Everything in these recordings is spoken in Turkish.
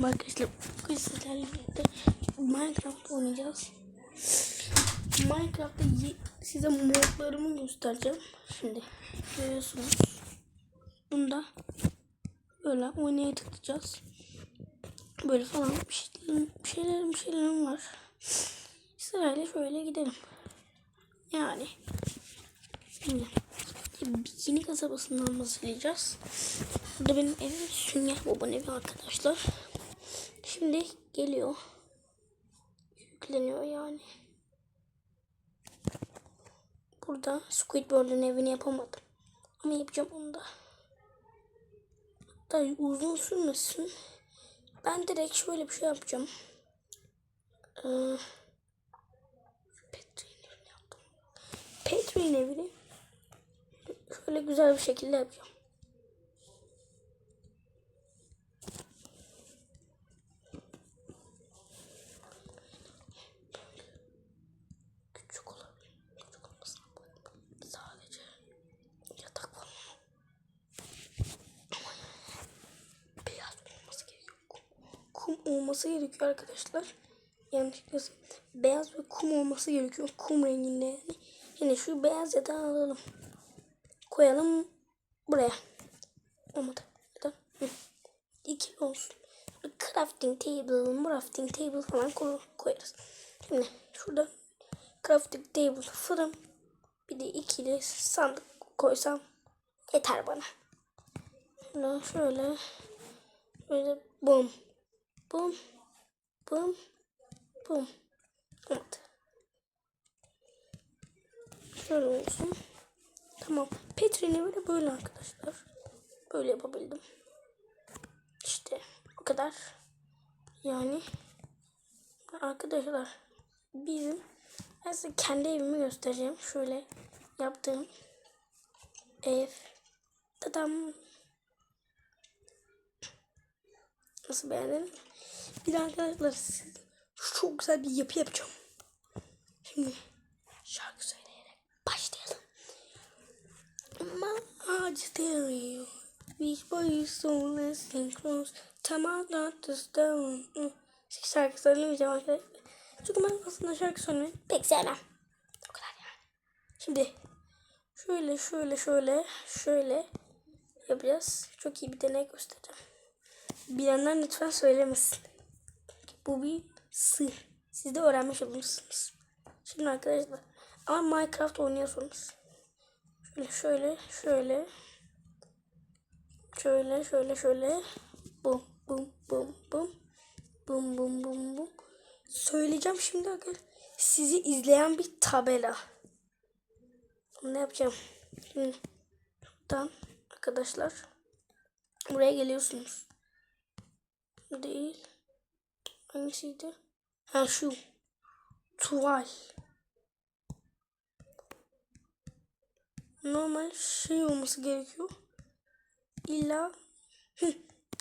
Merhaba arkadaşlar. Bugün sizlerle birlikte Minecraft oynayacağız. Minecraft'ta size modlarımı göstereceğim. Şimdi görüyorsunuz. Bunda böyle oynaya tıklayacağız. Böyle falan bir şeylerim, bir şeylerim, bir şeylerim var. Sırayla şöyle gidelim. Yani şimdi Bikini kasabasından bahsedeceğiz. Burada benim evim Sünger Boba'nın evi arkadaşlar. Şimdi geliyor. Yükleniyor yani. Burada Squidward'ın evini yapamadım. Ama yapacağım onu da. Hatta uzun sürmesin. Ben direkt şöyle bir şey yapacağım. Ee, Petri'nin evini yaptım. Petri'nin evini şöyle güzel bir şekilde yapacağım. Küçük olabilir. Küçük olmasına bakın. Sadece yatak falan. Ama beyaz olması gerekiyor. Kum, kum olması gerekiyor arkadaşlar. Yanlışlıkla beyaz ve kum olması gerekiyor. Kum renginde yani. Şimdi şu beyaz yatağı alalım. Koyalım buraya. Olmadı. Neden? İkili olsun. Crafting table, crafting table falan koy- koyarız. Şimdi şurada crafting table, fırın, bir de ikili sandık koysam yeter bana. Şöyle şöyle böyle bum bum bum bum olmadı. Şöyle olsun. Tamam. Petri'ni böyle böyle arkadaşlar. Böyle yapabildim. İşte o kadar. Yani arkadaşlar bizim ben size kendi evimi göstereceğim. Şöyle yaptığım ev. Tadam. Nasıl beğendin? Bir de arkadaşlar çok güzel bir yapı yapacağım. Şimdi şarkı söyleyerek başlayalım. Magisterial, Beach Boys, Soulless and Close, Time out not to stone. Şarkı söylemeyeceğim arkadaşlar. Çünkü ben aslında şarkı söylemeyi pek sevmem. O kadar yani. Şimdi şöyle şöyle şöyle şöyle yapacağız. Çok iyi bir deney göstereceğim. Bilenler lütfen söylemesin. Bu bir sır. Siz de öğrenmiş olursunuz. Şimdi arkadaşlar ama Minecraft oynuyorsunuz. Şöyle şöyle şöyle şöyle şöyle şöyle bum bum bum bum bum bum bum bum söyleyeceğim şimdi arkadaşlar sizi izleyen bir tabela ne yapacağım şimdi buradan arkadaşlar buraya geliyorsunuz değil hangisiydi ha şu tuval normal şey olması gerekiyor. İlla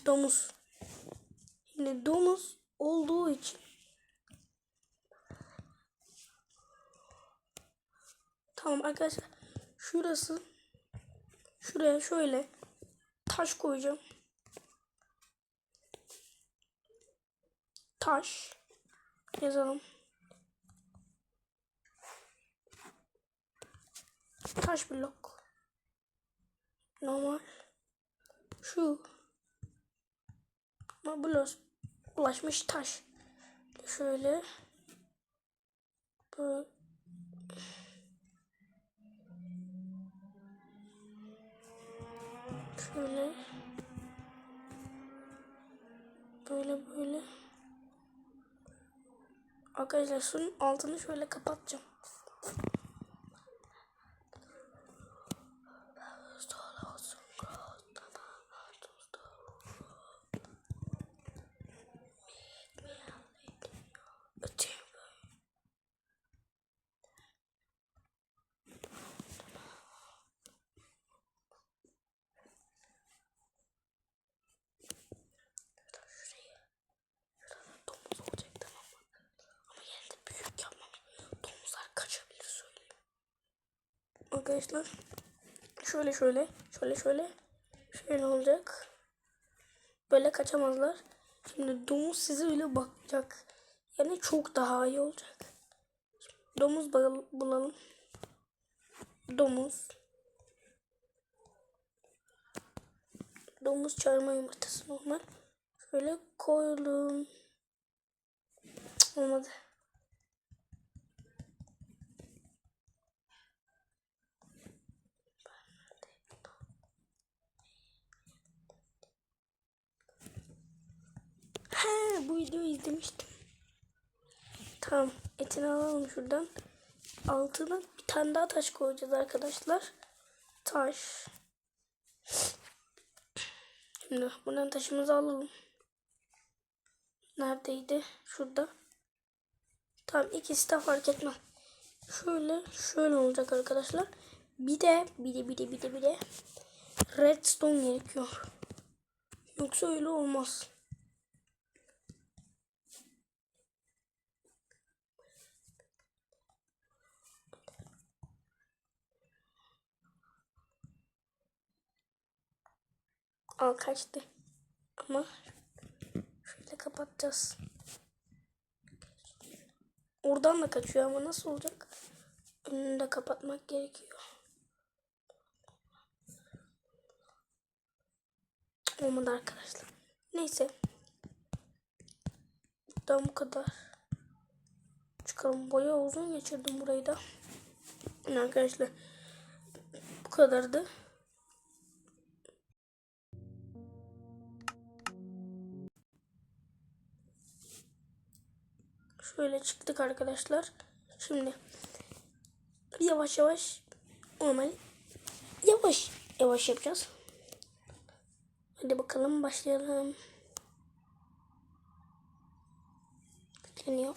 domuz. Şimdi domuz olduğu için Tamam arkadaşlar. Şurası şuraya şöyle taş koyacağım. Taş yazalım. Taş blok. Normal. Şu. Blok ulaşmış taş. Şöyle. Böyle. Şöyle. Böyle böyle. Arkadaşlar şunun altını şöyle kapatacağım. Domuz olacak tamam mı? Ama yine de büyük yapmam. Domuzlar kaçabilir söyleyeyim. Arkadaşlar şöyle şöyle şöyle şöyle şöyle olacak. Böyle kaçamazlar. Şimdi domuz size öyle bakacak. Yani çok daha iyi olacak. Şimdi domuz bul- bulalım. Domuz. Domuz çarmıha yumurtası normal. Şöyle koyalım. Olmadı. He, bu videoyu izlemiştim. Tamam, etini alalım şuradan. Altına bir tane daha taş koyacağız arkadaşlar. Taş. Şimdi buradan taşımızı alalım. Neredeydi? Şurada. Tamam ikisi de fark etmez. Şöyle şöyle olacak arkadaşlar. Bir de bir de bir de bir de bir de redstone gerekiyor. Yoksa öyle olmaz. Al kaçtı. Ama şöyle kapatacağız. Oradan da kaçıyor ama nasıl olacak? Önünü de kapatmak gerekiyor. Olmadı arkadaşlar. Neyse. Buradan bu kadar. Çıkalım. Bayağı uzun geçirdim burayı da. Arkadaşlar. Bu kadardı. Şöyle çıktık arkadaşlar. Şimdi yavaş yavaş normal yavaş yavaş yapacağız. Hadi bakalım başlayalım. Deniyor.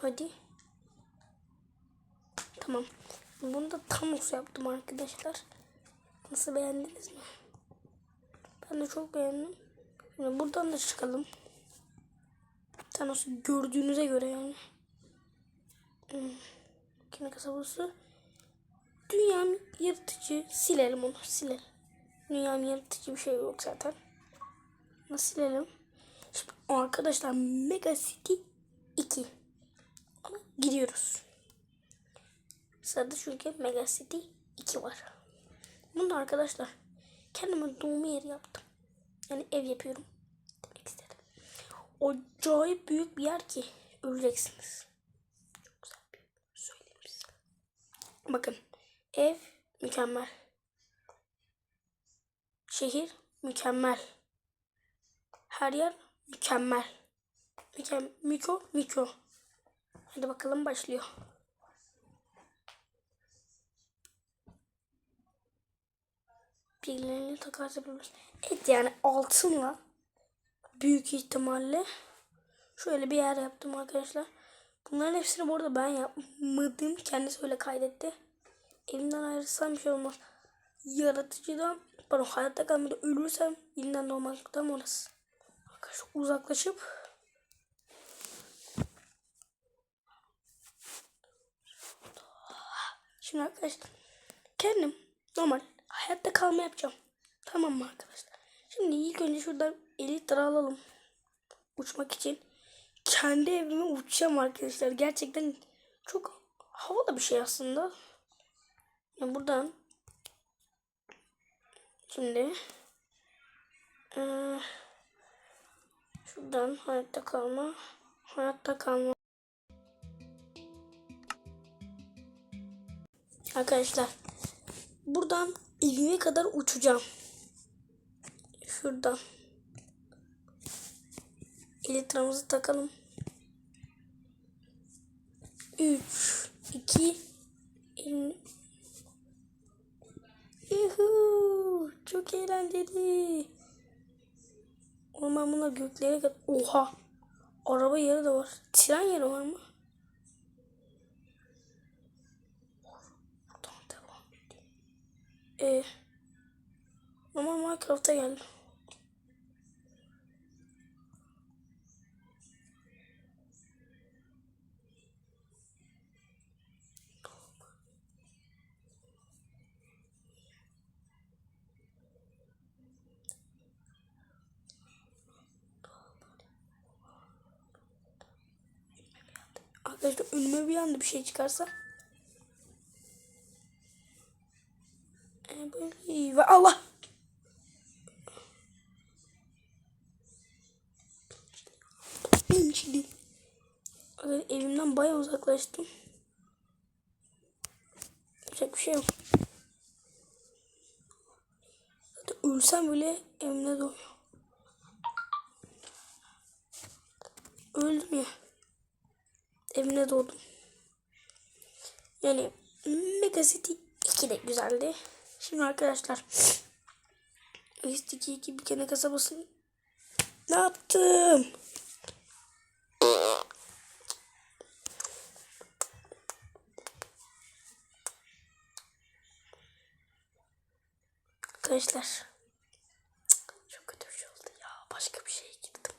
Hadi. Tamam. Bunu da Thanos yaptım arkadaşlar. Nasıl beğendiniz mi? Ben de çok beğendim. Şimdi buradan da çıkalım. Thanos'u gördüğünüze göre yani. Hmm. Makine kasabası. Dünyam yırtıcı. Silelim onu. Silelim. Dünyam yırtıcı bir şey yok zaten. Nasıl silelim? Şimdi arkadaşlar Mega City 2. Ona gidiyoruz. Sırada çünkü Mega City 2 var. Bunu da arkadaşlar kendime doğum yeri yaptım. Yani ev yapıyorum demek istedim. Acayip büyük bir yer ki öleceksiniz. Çok güzel bir söyleyeyim. Bakın ev mükemmel. Şehir mükemmel. Her yer mükemmel. Mükem Miko Miko. Hadi bakalım başlıyor. Bilgilerini takas yapabiliriz. Evet yani altınla büyük ihtimalle şöyle bir yer yaptım arkadaşlar. Bunların hepsini bu arada ben yapmadım. Kendisi öyle kaydetti. Elimden ayrılsam bir şey olmaz. Yaratıcıdan pardon hayatta kalmada ölürsem yeniden doğmaktan orası. Arkadaşlar uzaklaşıp Şimdi arkadaşlar kendim normal hayatta kalma yapacağım. Tamam mı arkadaşlar? Şimdi ilk önce şuradan elitre alalım. Uçmak için. Kendi evime uçacağım arkadaşlar. Gerçekten çok havalı bir şey aslında. Yani buradan şimdi ee, şuradan hayatta kalma hayatta kalma Arkadaşlar buradan evime kadar uçacağım. Şuradan. Elitramızı takalım. 3 2 Yuhu, çok eğlenceli. Orman buna göklere kadar. Oha. Araba yeri de var. Tren yeri var mı? Ee, ama Minecraft'a geldim. Arkadaşlar önüme bir anda bir şey çıkarsa uzaklaştım. Yapacak bir şey yok. Zaten ölsem bile evimde doğuyor. Öldüm ya. Evimde doğdum. Yani Mega City 2 de güzeldi. Şimdi arkadaşlar City 2 bir kere kasabasını ne yaptım? Arkadaşlar çok kötü bir şey oldu ya. Başka bir şeye girdim.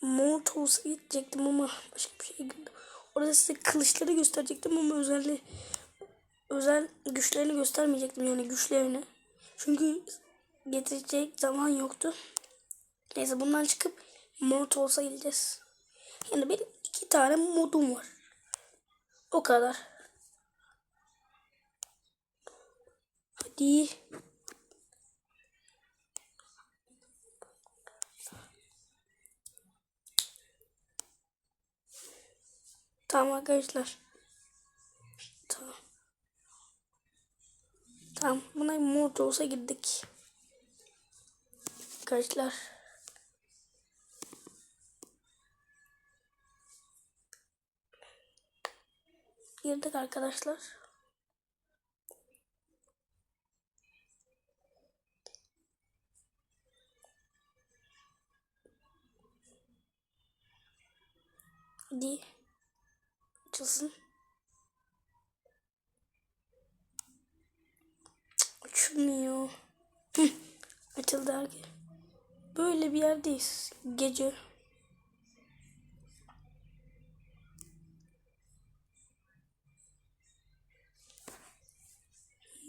Mont olsa gidecektim ama başka bir şeye girdim. Orada size kılıçları gösterecektim ama özelliği özel güçlerini göstermeyecektim yani güçlerini. Çünkü getirecek zaman yoktu. Neyse bundan çıkıp mod olsa gideceğiz. Yani benim iki tane modum var. O kadar. Hadi. Tamam arkadaşlar. Tamam. Tamam. Buna mod olsa girdik. Arkadaşlar. Girdik arkadaşlar. Hadi. Açılsın. Açılmıyor. Açıldı abi. Böyle bir yerdeyiz. Gece.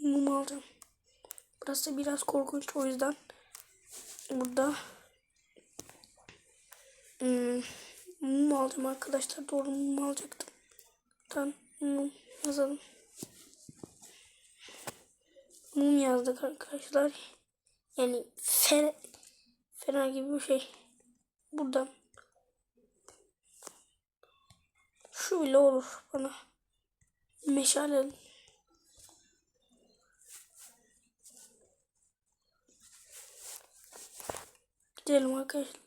Mum alacağım. Burası biraz korkunç o yüzden. Burada. Hmm, mum alacağım arkadaşlar. Doğru mum alacaktım. Tamam mum yazalım. Mum yazdık arkadaşlar. Yani fer, fena gibi bir şey. Buradan. Şu bile olur bana. Meşale. Gidelim arkadaşlar.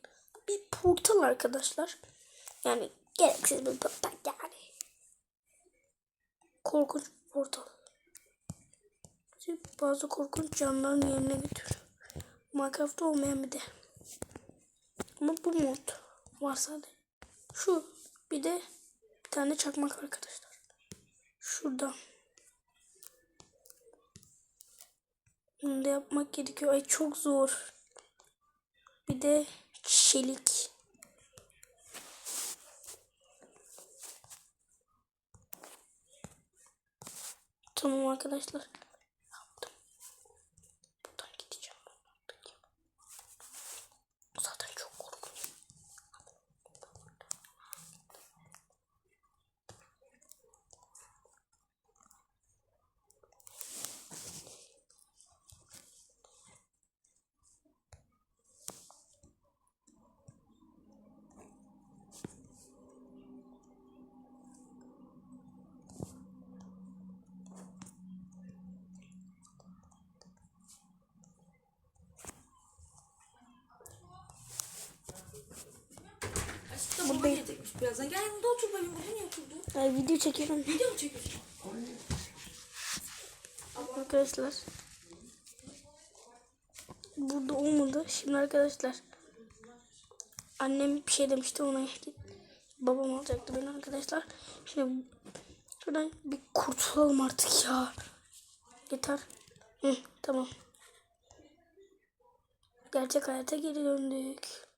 Bir portal arkadaşlar. Yani gereksiz bir portal yani. Korkunç bir portal. Bazı korkunç canlıların yerine götürüyor. Minecraft'ta olmayan bir de. Ama bu mod var sadece. Şu bir de bir tane çakmak arkadaşlar. Şurada. Bunu da yapmak gerekiyor. Ay çok zor. Bir de çelik. Tamam arkadaşlar. Birazdan. Gel yanımda otur benim. Burada niye oturdun? Ay, video çekiyorum. Video mu çekiyorsun? Arkadaşlar. Burada olmadı. Şimdi arkadaşlar. Annem bir şey demişti ona. Babam alacaktı beni arkadaşlar. Şimdi şuradan bir kurtulalım artık ya. Yeter. Hı, tamam. Gerçek hayata geri döndük.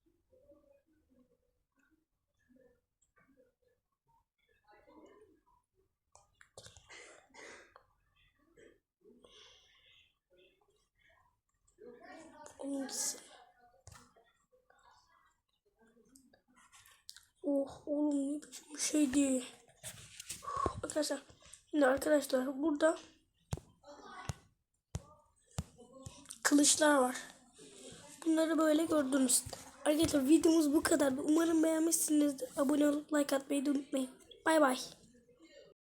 Gitsin. Oh oğlum ne biçim şeydi. arkadaşlar. Şimdi arkadaşlar burada kılıçlar var. Bunları böyle gördünüz. Arkadaşlar videomuz bu kadar. Umarım beğenmişsinizdir. Abone olup like atmayı unutmayın. Bay bay.